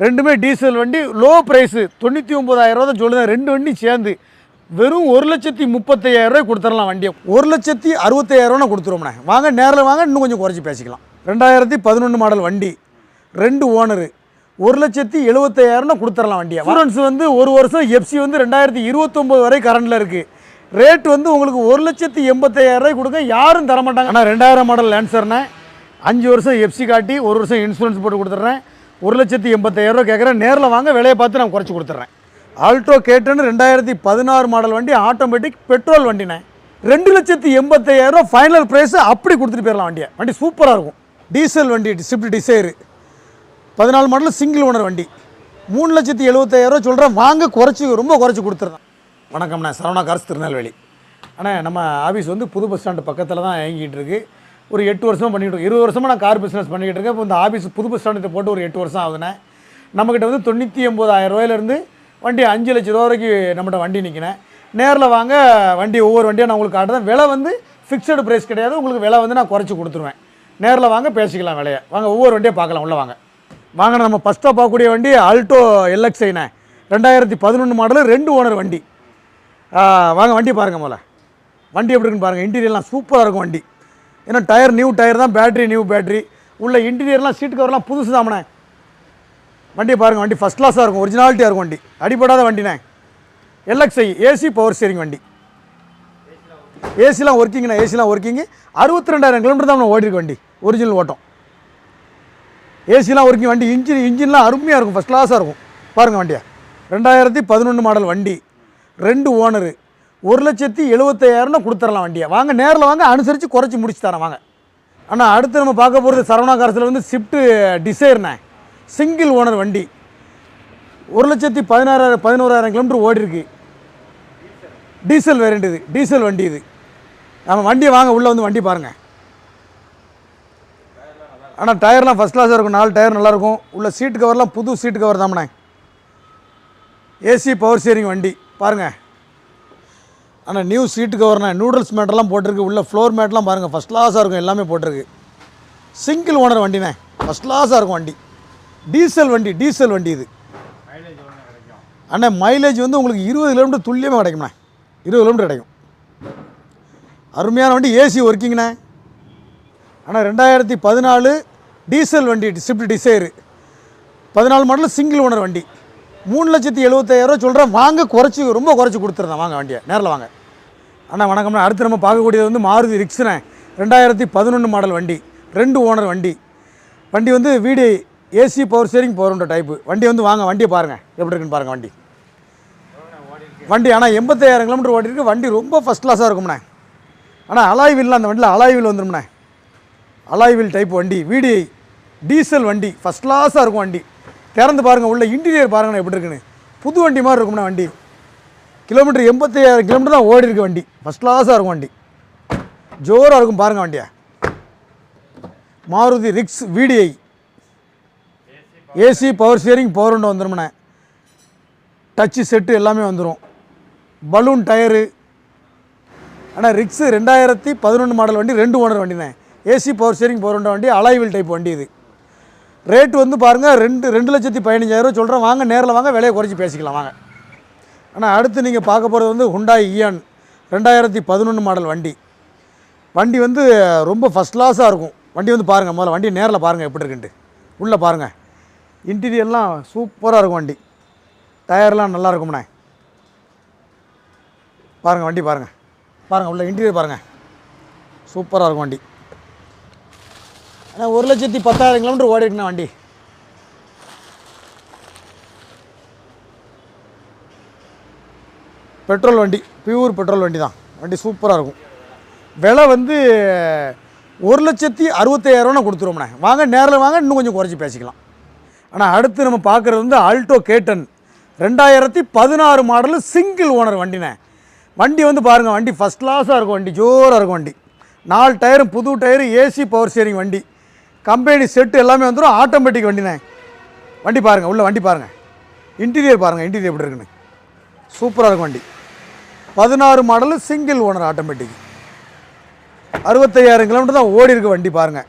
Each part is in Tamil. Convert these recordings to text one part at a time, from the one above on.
ரெண்டுமே டீசல் வண்டி லோ ப்ரைஸு தொண்ணூற்றி ஒம்பதாயிரம் ரூபா தான் சொல்லுதேன். ரெண்டு வண்டி சேர்ந்து வெறும் ஒரு லட்சத்தி முப்பத்தையாயிரம் கொடுத்துடலாம் வண்டியை. ஒரு லட்சத்தி அறுபத்தையாயிரரூவா கொடுத்துருவோம்ண்ணே. வாங்க நேரில் வாங்க இன்னும் கொஞ்சம் குறைச்சி பேசிக்கலாம். ரெண்டாயிரத்தி பதினொன்று மாடல் வண்டி ரெண்டு ஓனரு ஒரு லட்சத்தி எழுபத்தையாயிரம்னா கொடுத்துடலாம் வண்டியை. இன்சூரன்ஸ் வந்து ஒரு வருஷம் எஃப்சி வந்து ரெண்டாயிரத்தி இருபத்தொம்போது வரை கரண்டில் இருக்குது ரேட் வந்து உங்களுக்கு ஒரு லட்சத்தி எண்பத்தையாயிரரூவாய் கொடுக்க யாரும் தரமாட்டாங்க. ஆனால் ரெண்டாயிரம் மாடல் லேன்சர்னே அஞ்சு வருஷம் எஃப்சி காட்டி ஒரு வருஷம் இன்சூரன்ஸ் போட்டு கொடுத்துட்றேன். ஒரு லட்சத்தி எண்பத்தாயிரரூவா கேட்குறேன் நேரில் வாங்க விலையை பார்த்து நான் குறைச்சி கொடுத்துட்றேன். ஆல்ட்ரோ கேட்டுன்னு ரெண்டாயிரத்தி பதினாறு மாடல் வண்டி ஆட்டோமேட்டிக் பெட்ரோல் வண்டிண்ணே. ரெண்டு லட்சத்தி எண்பத்தையாயிரம் ஃபைனல் ப்ரைஸ் அப்படி கொடுத்துட்டு போயிடலாம் வண்டியை. வண்டி சூப்பராக இருக்கும். டீசல் வண்டி ஸ்விஃப்ட் டிசைரு பதினாலு மாடல் சிங்கிள் ஓனர் வண்டி. மூணு லட்சத்தி எழுபத்தாயிரம் சொல்கிறேன் வாங்க குறைச்சி ரொம்ப குறைச்சி கொடுத்துருந்தேன் வணக்கம்ண்ணே சரவணா கார்ஸ் திருநெல்வேலி. அண்ணே நம்ம ஆஃபீஸ் வந்து புது பஸ் ஸ்டாண்டு பக்கத்தில் தான் இயங்கிட்டு இருக்குது ஒரு எட்டு வருஷமாக பண்ணிக்கிட்டு இருக்கோம். இருபது வருஷமாக நான் கார் பிஸ்னஸ் பண்ணிக்கிட்டு இருக்கேன். இப்போ இந்த ஆஃபீஸ் புது பஸ் ஸ்டாண்டு போட்டு ஒரு எட்டு வருஷம் ஆகுதுண்ணே. நம்மக்கிட்ட வந்து தொண்ணூற்றி ஒம்பதாயிரம் ரூபாயிலேருந்து வண்டி அஞ்சு லட்ச ரூபா வரைக்கும் நம்மகிட்ட வண்டி நிற்கினேன் நேரில் வாங்க வண்டி ஒவ்வொரு வண்டியும் நான் உங்களுக்கு காட்டுறேன். விலை வந்து ஃபிக்ஸடு ப்ரைஸ் கிடையாது. உங்களுக்கு விலை வந்து நான் குறைச்சி கொடுத்துருவேன். நேரில் வாங்க பேசிக்கலாம் விலையை. வாங்க ஒவ்வொரு வண்டியை பார்க்கலாம். உள்ளே வாங்க. வாங்க நம்ம ஃபஸ்ட்டாக பார்க்கக்கூடிய வண்டி ஆல்டோ எல்எக்ஸ்ஐண்ணே ரெண்டாயிரத்தி பதினொன்று மாடலு ரெண்டு ஓனர் வண்டி. வாங்க வண்டி பாருங்கள் முதல்ல. வண்டி எப்படி இருக்குன்னு பாருங்கள் இன்டீரியர்லாம் சூப்பராக இருக்கும் வண்டி. ஏன்னா டயர் நியூ டயர் தான் பேட்ரி நியூ பேட்ரி உள்ள இன்டீரியர்லாம் சீட் கவர்லாம் புதுசு தாமண்ணே. வண்டியை பாருங்கள் வண்டி ஃபஸ்ட் கிளாஸாக இருக்கும் ஒரிஜினாலிட்டியாக இருக்கும் வண்டி. அடிப்படாத வண்டிண்ணே. எல்எக்ஸ்ஐ ஏசி பவர் ஸ்டேரிங் வண்டி. ஏசிலாம் ஒர்க்கிங்கண்ணா ஏசிலாம் ஒர்க்கிங்கு அறுபத்தி ரெண்டாயிரம் கிலோமீட்டர் தான் ஓடிருக்கு வண்டி ஒரிஜினல் ஓட்டம். ஏசிலாம் ஒர்க்கிங் வண்டி இன்ஜின் இன்ஜின்லாம் அருமையாக இருக்கும் ஃபஸ்ட் கிளாஸாக இருக்கும். பாருங்கள் வண்டியா. ரெண்டாயிரத்தி பதினொன்று மாடல் வண்டி. ரெண்டு ஓனரு ஒரு லட்சத்தி எழுபத்தையாயிரம்னா கொடுத்துடலாம் வண்டியை. வாங்க நேரில் வாங்க அனுசரித்து குறைச்சி முடிச்சு தரேன் வாங்க. ஆனால் அடுத்து நம்ம பார்க்க போகிறது சரவணா காரத்தில் வந்து ஸ்விஃப்ட்டு டிசைர்ண்ணே சிங்கிள் ஓனர் வண்டி. ஒரு லட்சத்தி பதினாறாயிரம் பதினோராயிரம் கிலோமீட்டர் ஓடி இருக்கு. டீசல் வேரியண்ட் இது. டீசல் வண்டி இது. நம்ம வண்டியை வாங்க உள்ளே வந்து வண்டி பாருங்கள் ஆனால் டயர்லாம் ஃபஸ்ட் கிளாஸாக இருக்கும். நாலு டயர் நல்லாயிருக்கும் உள்ள சீட்டு கவர்லாம் புது சீட்டு கவர் தாம்ண்ணே. ஏசி பவர் ஸ்டேரிங் வண்டி. பாருங்கள் ஆனால் நியூ சீட்டு கவர்னா நூடுல்ஸ் மேட்டெல்லாம் போட்டிருக்கு. உள்ள ஃப்ளோர் மேட்லாம் பாருங்கள் ஃபஸ்ட் கிளாஸாக இருக்கும் எல்லாமே போட்டிருக்கு. சிங்கிள் ஓனர் வண்டிண்ணே ஃபஸ்ட் கிளாஸாக இருக்கும் வண்டி. டீசல் வண்டி டீசல் வண்டி இது. அண்ணே மைலேஜ் வந்து உங்களுக்கு இருபது கிலோமீட்டர் துல்லியமாக கிடைக்கும்ண்ணே. இருபது கிலோமீட்டர் கிடைக்கும். அருமையான வண்டி ஏசி ஒர்க்கிங்ண்ணே ஆனால் ரெண்டாயிரத்தி பதினாலு டீசல் வண்டி ஸ்விஃப்ட் டிசைரு பதினாலு மாடலில் சிங்கிள் ஓனர் வண்டி. மூணு லட்சத்தி எழுபத்தாயிரரூவா சொல்கிறேன் வாங்க குறைச்சி ரொம்ப குறைச்சி கொடுத்துருந்தேன் வாங்க வண்டியை. நேரில் வாங்க. அண்ணா வணக்கம்ண்ணா. அடுத்து நம்ம பார்க்கக்கூடியது வந்து மாருதி ரிக்ஸ்ண்ணே. ரெண்டாயிரத்தி பதினொன்று மாடல் வண்டி. ரெண்டு ஓனர் வண்டி. வண்டி வந்து வீடு AC power steering power type வண்டி வந்து வாங்க வண்டியை பாருங்கள் எப்படி இருக்குன்னு பாருங்கள் வண்டி. வண்டி ஆனால் எண்பத்தாயிரம் கிலோமீட்டர் ஓட்டிருக்கு வண்டி ரொம்ப ஃபஸ்ட் கிளாஸாக இருக்கும்ண்ணே. ஆனால் அலாய் வீல்லாம் அந்த வண்டியில் அலாய் வீல் வந்துடும்ண்ணே அலாய் வீல் டைப் வண்டி. வீடிஐ டீசல் வண்டி. ஃபஸ்ட் கிளாஸாக இருக்கும் வண்டி. திறந்து பாருங்கள் உள்ள இன்டீரியர் பாருங்கண்ணா எப்படி இருக்குன்னு. புது வண்டி மாதிரி இருக்கும்ண்ணா வண்டி. கிலோமீட்டர் எண்பத்தையாயிரம் கிலோமீட்டர் தான் ஓடி இருக்கு வண்டி ஃபஸ்ட் கிளாஸாக இருக்கும் வண்டி. ஜோராக இருக்கும் பாருங்கள் வண்டியை. Maruti Ritz VDI AC power steering power window வந்துடும்ண்ணே touch set எல்லாமே வந்துடும் பலூன் டயரு ஆனால் ரிக்ஸு ரெண்டாயிரத்தி பதினொன்று மாடல் வண்டி ரெண்டு ஓனர் வண்டிண்ணே. ஏசி பவர் ஸ்டியரிங் பவர் வண்டி அலாய்வில் டைப் வண்டி இது. ரேட்டு வந்து பாருங்கள் ரெண்டு ரெண்டு லட்சத்தி பதினஞ்சாயிரம் சொல்கிறேன் வாங்க நேரில் வாங்க விலையை குறைச்சி பேசிக்கலாம் வாங்க. ஆனால் அடுத்து நீங்கள் பார்க்க போகிறது வந்து ஹுண்டாய் இயான் ரெண்டாயிரத்தி பதினொன்று மாடல் வண்டி. வண்டி வந்து ரொம்ப ஃபஸ்ட் கிளாஸாக இருக்கும். வண்டி வந்து பாருங்கள் முதல்ல வண்டி நேரில் பாருங்கள் எப்படி இருக்குன்ட்டு. உள்ளே பாருங்கள் இன்டீரியர்லாம் சூப்பராக இருக்கும் வண்டி. டயர்லாம் நல்லா இருக்கும்ண்ணே. பாருங்கள் வண்டி பாருங்கள் பாருங்கள் உள்ள இன்டீரியர் பாருங்கள் சூப்பராக இருக்கும் வண்டி. ஆனால் ஒரு லட்சத்தி பத்தாயிரம் கிலோமீட்டர் ஓடி இருக்குண்ணா வண்டி. பெட்ரோல் வண்டி பியூர் பெட்ரோல் வண்டி தான் வண்டி சூப்பராக இருக்கும். விலை வந்து ஒரு லட்சத்தி அறுபத்தையாயிரரூவா கொடுத்துருவோம்ண்ணே. வாங்க நேரில் வாங்க இன்னும் கொஞ்சம் குறைச்சி பேசிக்கலாம். ஆனால் அடுத்து நம்ம பார்க்குறது வந்து ஆல்டோ கேட்டன் ரெண்டாயிரத்தி பதினாறு மாடலு சிங்கிள் ஓனர் வண்டிண்ணே. வண்டி வந்து பாருங்கள் வண்டி ஃபஸ்ட் கிளாஸாக இருக்கும் வண்டி ஜோராக இருக்கும் வண்டி. நாலு டயரும் புது டயரு ஏசி பவர் ஸ்டேரிங் வண்டி. கம்பெனி செட்டு எல்லாமே வந்துடும் ஆட்டோமேட்டிக் வண்டிண்ணே வண்டி பாருங்கள் உள்ளே வண்டி பாருங்கள் இன்டீரியர் பாருங்கள் இன்டீரியர் எப்படி இருக்குன்னு. சூப்பராக இருக்கும் வண்டி. பதினாறு மாடலு சிங்கிள் ஓனர் ஆட்டோமேட்டிக் அறுபத்தையாயிரம் கிலோமீட்டர் தான் ஓடி இருக்கு வண்டி பாருங்கள்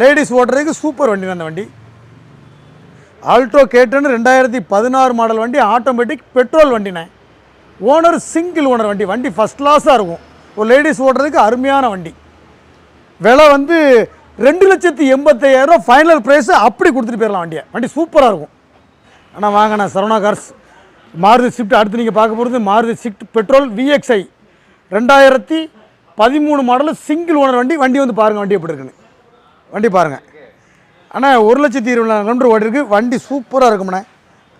லேடிஸ் ஓட்டுறதுக்கு சூப்பர் வண்டி அந்த வண்டி. ஆல்ட்ரோ கேட்டுன்னு ரெண்டாயிரத்தி பதினாறு மாடல் வண்டி ஆட்டோமேட்டிக் பெட்ரோல் வண்டிண்ணே. ஓனர் சிங்கிள் ஓனர் வண்டி. வண்டி ஃபஸ்ட் கிளாஸாக இருக்கும். ஒரு லேடிஸ் ஓட்டுறதுக்கு அருமையான வண்டி. விலை வந்து ரெண்டு லட்சத்தி எண்பத்தையாயிரம் ஃபைனல் ப்ரைஸு அப்படி கொடுத்துட்டு போயிடலாம் வண்டியை. வண்டி சூப்பராக இருக்கும். ஆனால் வாங்கண்ணா சரவணா கார்ஸ் மாருதி ஸ்விஃப்ட் அடுத்து நீங்கள் பார்க்க போகிறது மாருதி ஸ்விஃப்ட் பெட்ரோல் விஎக்ஸ்ஐ ரெண்டாயிரத்தி பதிமூணு மாடல் சிங்கிள் ஓனர் வண்டி. வண்டி வந்து பாருங்கள் வண்டி எப்படி இருக்குன்னு. வண்டி பாருங்கள் ஆனால் ஒரு லட்சத்தி இருபதாயிரம் கிலோமீட்டர் ஓடி இருக்குது வண்டி சூப்பராக இருக்கும்ண்ணே.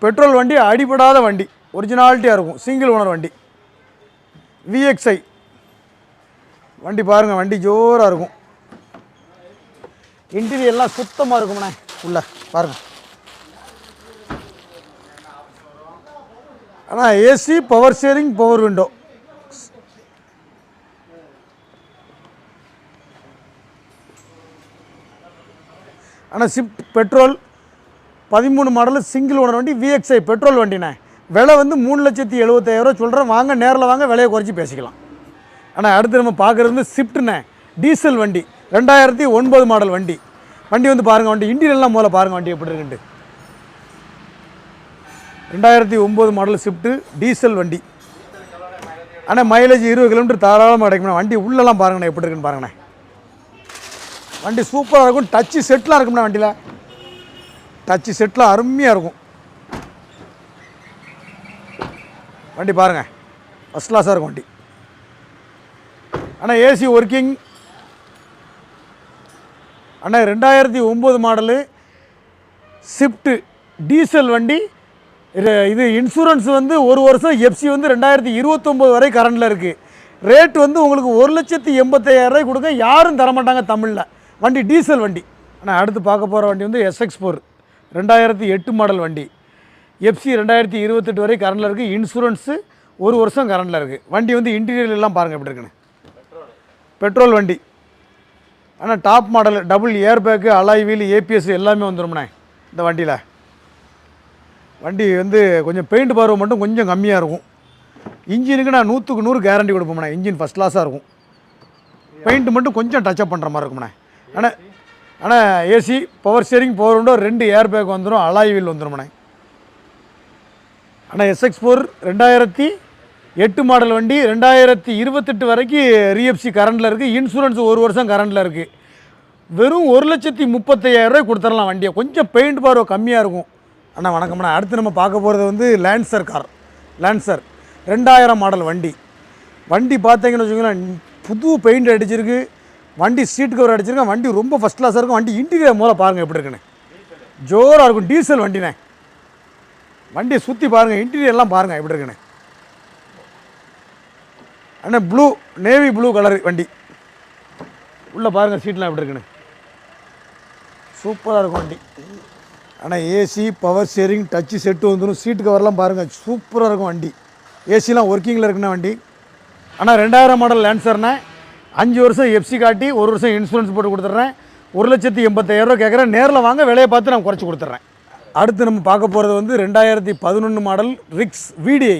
பெட்ரோல் வண்டி அடிபடாத வண்டி. ஒரிஜினாலிட்டியாக இருக்கும். சிங்கிள் ஓனர் வண்டி. விஎக்ஸ்ஐ வண்டி பாருங்கள் வண்டி ஜோராக இருக்கும். இன்டீரியர் எல்லாம் சுத்தமாக இருக்கும்ண்ணே. உள்ள பாருங்கள் ஆனால் AC power steering power window ஆனால் சிப் பெட்ரோல் பதிமூணு மாடலு சிங்கிள் ஓனர் வண்டி விஎக்ஸ்ஐ பெட்ரோல் வண்டிண்ணே. விலை வந்து மூணு லட்சத்தி எழுபத்தாயிரரூவா சொல்கிறேன் வாங்க நேரில் வாங்க விலையை குறைச்சி பேசிக்கலாம். ஆனால் அடுத்து நம்ம பார்க்குறது வந்து ஷிஃப்ட்டுண்ணே டீசல் வண்டி. ரெண்டாயிரத்தி ஒன்பது மாடல் வண்டி. வண்டி வந்து பாருங்கள் வண்டி இண்டியன்லாம் முதல்ல பாருங்கள் வண்டி எப்படி இருக்குன்ட்டு. ரெண்டாயிரத்தி ஒம்பது மாடல் ஸ்விஃப்ட்டு டீசல் வண்டி. ஆனால் மைலேஜ் இருபது கிலோமீட்டர் தாராளமாக கிடைக்கும் வண்டி உள்ளெல்லாம் பாருங்கண்ணே எப்படி இருக்குன்னு பாருங்கண்ணே. வண்டி சூப்பராக இருக்கும். டச்சு செட்டிலாக இருக்கும்ண்ணா வண்டியில். டச்சு செட்டில் அருமையாக இருக்கும். வண்டி பாருங்கள் ஃபஸ்ட் கிளாஸாக இருக்கும் வண்டி. ஆனால் ஏசி ஒர்க்கிங் அண்ணா ரெண்டாயிரத்தி ஒம்பது மாடலு ஸ்விஃப்ட்டு டீசல் வண்டி. இது இது இன்சூரன்ஸ் வந்து ஒரு வருஷம் எஃப்சி வந்து ரெண்டாயிரத்தி இருபத்தொம்போது வரை கரண்டில் இருக்குது ரேட் வந்து உங்களுக்கு ஒரு லட்சத்தி எண்பத்தையாயிரரூவாய் கொடுக்க யாரும் தரமாட்டாங்க தமிழில். வண்டி டீசல் வண்டி. ஆனால் அடுத்து பார்க்க போகிற வண்டி வந்து எஸ்எக்ஸ் ஃபோர் ரெண்டாயிரத்தி எட்டு மாடல் வண்டி. எஃப்சி ரெண்டாயிரத்தி இருபத்தெட்டு வரை கரண்டில் இருக்குது இன்சூரன்ஸு ஒரு வருஷம் கரண்டில் இருக்குது வண்டி வந்து இன்டீரியர் எல்லாம் பாருங்கள் எப்படி இருக்குன்னு. பெட்ரோல் வண்டி. ஆனால் top model double air bag alloy wheel ABS எல்லாமே வந்துடும்ண்ணே இந்த வண்டியில். வண்டி வந்து கொஞ்சம் பெயிண்ட் பார்வை மட்டும் கொஞ்சம் கம்மியாக இருக்கும். இன்ஜினுக்கு நான் நூற்றுக்கு நூறு கேரண்டி கொடுப்போம்ண்ணே. இன்ஜின் ஃபஸ்ட் கிளாஸாக இருக்கும். பெயிண்ட் மட்டும் கொஞ்சம் டச்சப் பண்ணுற மாதிரி இருக்கும்ண்ணே. ஆனால் ஆனால் AC power steering power window ரெண்டு ஏர் பேக் வந்துடும் அலாய் வீல் வந்துரும்ண்ணே ஆனால் எஸ்எக்ஸ் ஃபோர் ரெண்டாயிரத்தி எட்டு மாடல் வண்டி ரெண்டாயிரத்தி இருபத்தெட்டு வரைக்கும் ரிஎஃப்சி கரண்டில் இருக்குது இன்சூரன்ஸ் ஒரு வருஷம் கரண்டில் இருக்குது வெறும் ஒரு லட்சத்தி முப்பத்தையாயிரரூவா கொடுத்துடலாம் வண்டியை. கொஞ்சம் பெயிண்ட் பார்வை கம்மியாக இருக்கும். அண்ணா வணக்கம்ண்ணா அடுத்து நம்ம பார்க்க போகிறது வந்து லேன்சர் கார் லேன்சர் ரெண்டாயிரம் மாடல் வண்டி. வண்டி பார்த்தீங்கன்னு வச்சுக்கோங்களேன் புது பெயிண்ட் அடிச்சிருக்கு. வண்டி சீட் கவர் அடிச்சிருக்கேன். வண்டி ரொம்ப ஃபஸ்ட் கிளாஸாக இருக்கும். வண்டி இன்டீரியர் மூலம் பாருங்கள் எப்படி இருக்குன்னு. ஜோராக இருக்கும். டீசல் வண்டிண்ணே வண்டியை சுற்றி பாருங்கள் இன்டீரியர்லாம் பாருங்கள் எப்படி இருக்குன்னு. அண்ணா ப்ளூ நேவி ப்ளூ கலர் வண்டி. உள்ளே பாருங்கள் சீட்லாம் எப்படி இருக்குன்னு. சூப்பராக இருக்கும் வண்டி. ஆனால் AC power steering touch set வந்துடும் சீட்டு கவர்லாம் பாருங்கள் சூப்பராக இருக்கும் வண்டி. ஏசிலாம் ஒர்க்கிங்கில் இருக்குண்ணா வண்டி. ஆனால் ரெண்டாயிரம் மாடல் லேன்சர்னா அஞ்சு வருஷம் எஃப்சி காட்டி ஒரு வருஷம் இன்சூரன்ஸ் போட்டு கொடுத்துட்றேன். ஒரு லட்சத்தி எண்பத்தாயிரரூவா கேட்குறேன் நேரில் வாங்க விலையை பார்த்து நான் குறைச்சி கொடுத்துட்றேன். அடுத்து நம்ம பார்க்க போகிறது வந்து ரெண்டாயிரத்தி பதினொன்று மாடல் ரிக்ஸ் விடிஐ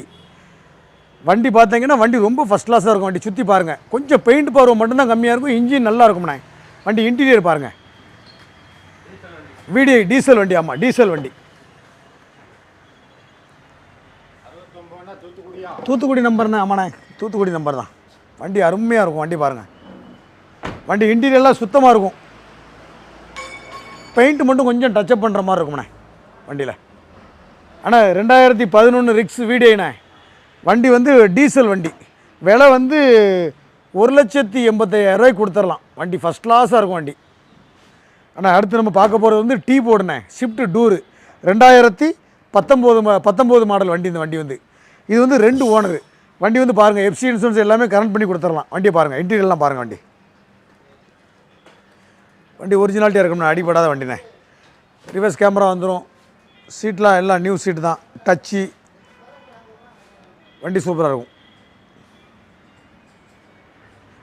வண்டி பார்த்தீங்கன்னா வண்டி ரொம்ப ஃபஸ்ட் கிளாஸாக இருக்கும். வண்டி சுற்றி பாருங்கள் கொஞ்சம் பெயிண்ட் பருவம் மட்டும்தான் கம்மியாக இருக்கும். இன்ஜின் நல்லா இருக்கும்ண்ணே வண்டி இன்டீரியர் பாருங்கள் விடிஐ டீசல் வண்டி ஆமாம் டீசல் வண்டி. தூத்துக்குடி நம்பர்ண்ணே ஆமாண்ணே தூத்துக்குடி நம்பர் தான். வண்டி அருமையாக இருக்கும் வண்டி பாருங்கள் வண்டி இன்டீரியர்லாம் சுத்தமாக இருக்கும். பெயிண்ட் மட்டும் கொஞ்சம் டச்சப் பண்ணுற மாதிரி இருக்கும்ண்ணே வண்டியில். ஆனால் ரெண்டாயிரத்தி பதினொன்று ரிக்ஸ் வீடியோண்ணே வண்டி வந்து டீசல் வண்டி. விலை வந்து ஒரு லட்சத்தி எண்பத்தையாயிரரூவாய்க்கு கொடுத்துடலாம். வண்டி ஃபஸ்ட் கிளாஸாக இருக்கும் வண்டி. ஆனால் அடுத்து நம்ம பார்க்க போகிறது வந்து டீ போர்டுண்ணே ஷிஃப்ட் டூரு ரெண்டாயிரத்தி பத்தொம்போது மா பத்தொம்போது மாடல் வண்டி இந்த வண்டி வந்து. இது வந்து ரெண்டு ஓனரு. வண்டி வந்து பாருங்கள் எஃப்சி இன்சூரன்ஸ் எல்லாமே கரெக்ட் பண்ணி கொடுத்துடலாம். வண்டியை பாருங்கள் இன்டீரியர்லாம் பாருங்கள் வண்டி. வண்டி ஒரிஜினாலிட்டியாக இருக்கணும் அடிபடாத வண்டிண்ணே ரிவர்ஸ் கேமரா வந்துடும் சீட்லாம் எல்லாம் நியூ சீட்டு தான். டச்சு வண்டி சூப்பராக இருக்கும்.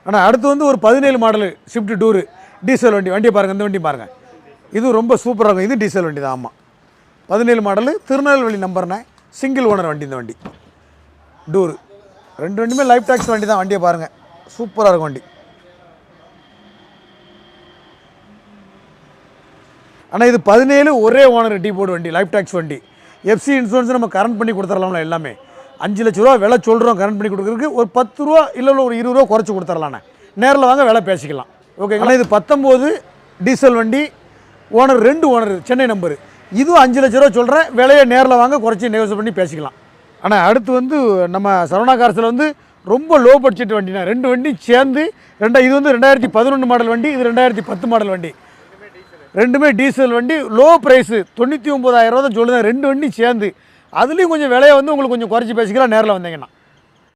ஆனால் அடுத்து வந்து ஒரு பதினேழு மாடலு ஷிஃப்ட் டூரு டீசல் வண்டி. வண்டியை பாருங்கள் இந்த வண்டி பாருங்கள் இது ரொம்ப சூப்பராக இருக்கும். இது டீசல் வண்டி தான். ஆமாம் பதினேழு மாடலு திருநெல்வேலி நம்பர்ண்ணே சிங்கிள் ஓனர் வண்டி இந்த வண்டி. டூரு ரெண்டு வண்டியுமே லைஃப் டாக்ஸ் வண்டி தான். வண்டியை பாருங்கள் சூப்பராக இருக்கும் வண்டி. ஆனால் இது பதினேழு ஒரே ஓனர் டீ போர்டு வண்டி லைஃப் டேக்ஸ் வண்டி. எஃப்சி இன்சூரன்ஸ் நம்ம கரண்ட் பண்ணி கொடுத்துடலாம்ல எல்லாமே. அஞ்சு லட்ச ரூபா விலை சொல்கிறோம் கரண்ட் பண்ணி கொடுக்குறதுக்கு ஒரு பத்து ரூபா இல்லை ஒரு இருபது ரூபா குறைச்சி கொடுத்துடலாண்ணே. நேரில் வாங்க விலை பேசிக்கலாம். ஓகேங்களா? இது பத்தொம்போது டீசல் வண்டி ஓனர் ரெண்டு ஓனர் சென்னை நம்பரு. இதுவும் அஞ்சு லட்ச ரூபா சொல்கிறேன் விலையை நேரில் வாங்க குறைச்சி நெகோசியேட் பண்ணி பேசிக்கலாம். ஆனால் அடுத்து வந்து நம்ம சரவணா கார்ஸில் வந்து ரொம்ப லோ பட்ஜெட் வண்டினா ரெண்டு வண்டி சேர்ந்து ரெண்டா இது வந்து ரெண்டாயிரத்தி பதினொன்று மாடல் வண்டி இது ரெண்டாயிரத்தி பத்து மாடல் வண்டி. ரெண்டுமே டீசல் வண்டி லோ ப்ரைஸு தொண்ணூற்றி ஒம்பதாயிரம் ரூபா தான் சொல்லுதேன் ரெண்டு வண்டி சேர்ந்து அதுலேயும் கொஞ்சம் விலையை வந்து உங்களுக்கு கொஞ்சம் குறைச்சி பேசிக்கலாம் நேரில் வந்தீங்கன்னா.